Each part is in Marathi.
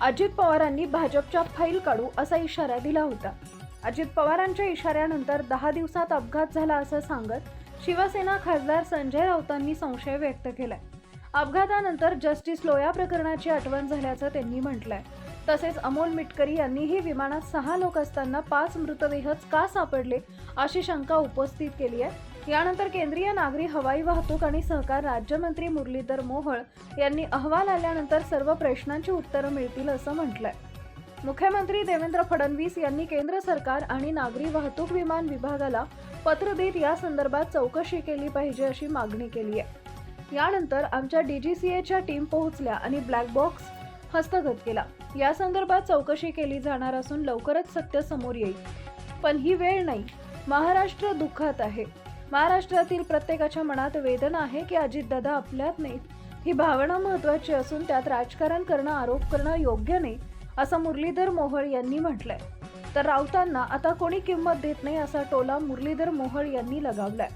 अजित पवारांनी भाजपच्या फैल काढू असा इशारा दिला होता. अजित पवारांच्या इशाऱ्यानंतर दहा दिवसात अपघात झाला असं सांगत शिवसेना खासदार संजय राऊतांनी संशय व्यक्त केलाय. अपघातानंतर जस्टिस लोया प्रकरणाची आठवण झाल्याचं त्यांनी म्हटलंय. तसेच अमोल मिटकरी यांनीही विमानात सहा लोक असताना पाच मृतदेहच का सापडले अशी शंका उपस्थित केली आहे. यानंतर केंद्रीय नागरी हवाई वाहतूक आणि सहकार राज्यमंत्री मुरलीधर मोहोळ यांनी अहवाल आल्यानंतर सर्व प्रश्नांची उत्तरं मिळतील असं म्हटलंय. मुख्यमंत्री देवेंद्र फडणवीस यांनी केंद्र सरकार आणि नागरी वाहतूक विमान विभागाला पत्र देत या संदर्भात चौकशी केली पाहिजे अशी मागणी केली आहे यानंतर आमच्या डीजीसीएच्या टीम पोहोचल्या आणि ब्लॅक बॉक्स हस्तगत केला. या संदर्भात चौकशी केली जाणार असून लवकरच सत्य समोर येईल. पण ही वेळ नाही. महाराष्ट्र दुःखात आहे. महाराष्ट्रातील प्रत्येकाच्या मनात वेदना आहे की अजितदादा आपल्यात नाहीत. ही भावना महत्वाची असून त्यात राजकारण करणं आरोप करणं योग्य नाही असं मुरलीधर मोहोळ यांनी म्हटलंय. तर राऊतांना आता कोणी किंमत देत नाही असा टोला मुरलीधर मोहोळ यांनी लगावलाय.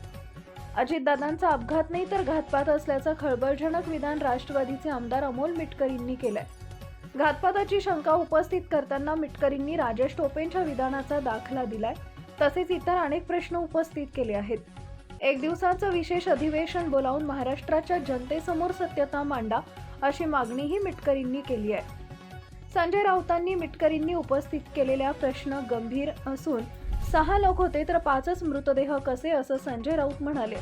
अजितदादांचा अपघात नाही तर घातपात असल्याचं खळबळजनक विधान राष्ट्रवादीचे आमदार अमोल मिटकरींनी केलंय. घातपाताची शंका उपस्थित करताना मिटकरींनी राजेश टोपेंच्या विधानाचा दाखला दिलाय तसेच इतर अनेक प्रश्न उपस्थित केले आहेत. एक दिवसाचं विशेष अधिवेशन बोलावून महाराष्ट्राच्या जनतेसमोर सत्यता मांडा अशी मागणीही मिटकरींनी केली आहे. संजय राऊतांनी मिटकरींनी उपस्थित केलेल्या प्रश्न गंभीर असून सहा लोक होते तर पाचच मृतदेह कसे असं संजय राऊत म्हणाले.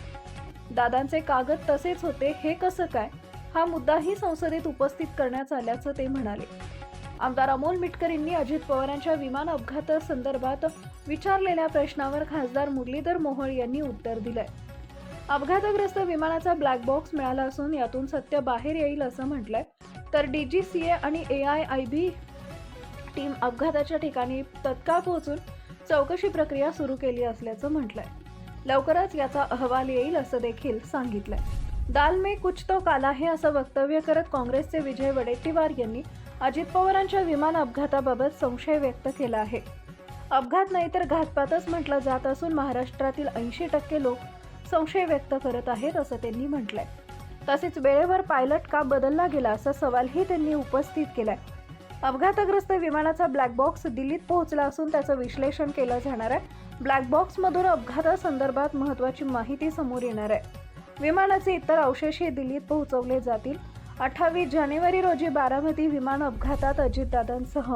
दादांचे कागद तसेच होते हे कसं काय? हा मुद्दाही संसदेत उपस्थित करण्यात आल्याचं ते म्हणाले. आमदार अमोल मिटकरींनी अजित पवारांच्या विमान अपघातासंदर्भात विचारलेल्या प्रश्नावर खासदार मुरलीधर मोहोळ यांनी उत्तर दिलंय. अपघातग्रस्त विमानाचा ब्लॅक बॉक्स मिळाला असून यातून सत्य बाहेर येईल असं म्हटलंय. तर डीजीसीए आणि A I I B team अपघाताच्या ठिकाणी तत्काळ पोहोचून चौकशी प्रक्रिया सुरू केली असल्याचं म्हटलंय. लवकरच याचा अहवाल येईल असं देखील सांगितलंय. दाल में कुछ तो काला है असं वक्तव्य करत काँग्रेसचे विजय वडेट्टीवार यांनी अजित पवारांच्या विमान अपघाताबाबत संशय व्यक्त केला आहे. अपघात नाही तर घातपातच म्हटलं जात असून महाराष्ट्रातील ऐंशी टक्के लोक संशय व्यक्त करत आहेत असं त्यांनी म्हटलंय. तसेच वेळेवर पायलट का बदलला गेला असा सवालही त्यांनी उपस्थित केलाय. अपघातग्रस्त विमानाचा ब्लॅक बॉक्स दिल्लीत पोहोचला असून त्याचं विश्लेषण केलं जाणार आहे. ब्लॅक बॉक्समधून अपघातासंदर्भात महत्त्वाची माहिती समोर येणार आहे. विमानाचे इतर अवशेषही दिल्लीत पोहोचवले जातील. अठ्ठावीस जानेवारी रोजी बारामती विमान अपघातात अजितदादांसह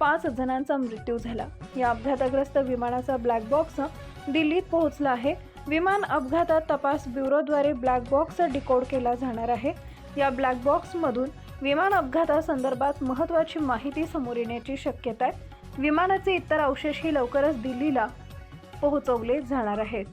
पाच जणांचा मृत्यू झाला. या अपघातग्रस्त विमानाचा ब्लॅक बॉक्स दिल्लीत पोहोचला आहे. विमान अपघातात तपास ब्युरोद्वारे ब्लॅक बॉक्स डिकोड केला जाणार आहे. या ब्लॅक बॉक्समधून विमान अपघातासंदर्भात महत्त्वाची माहिती समोर येण्याची शक्यता आहे. विमानाचे इतर अवशेषही लवकरच दिल्लीला पोहोचवले जाणार आहेत.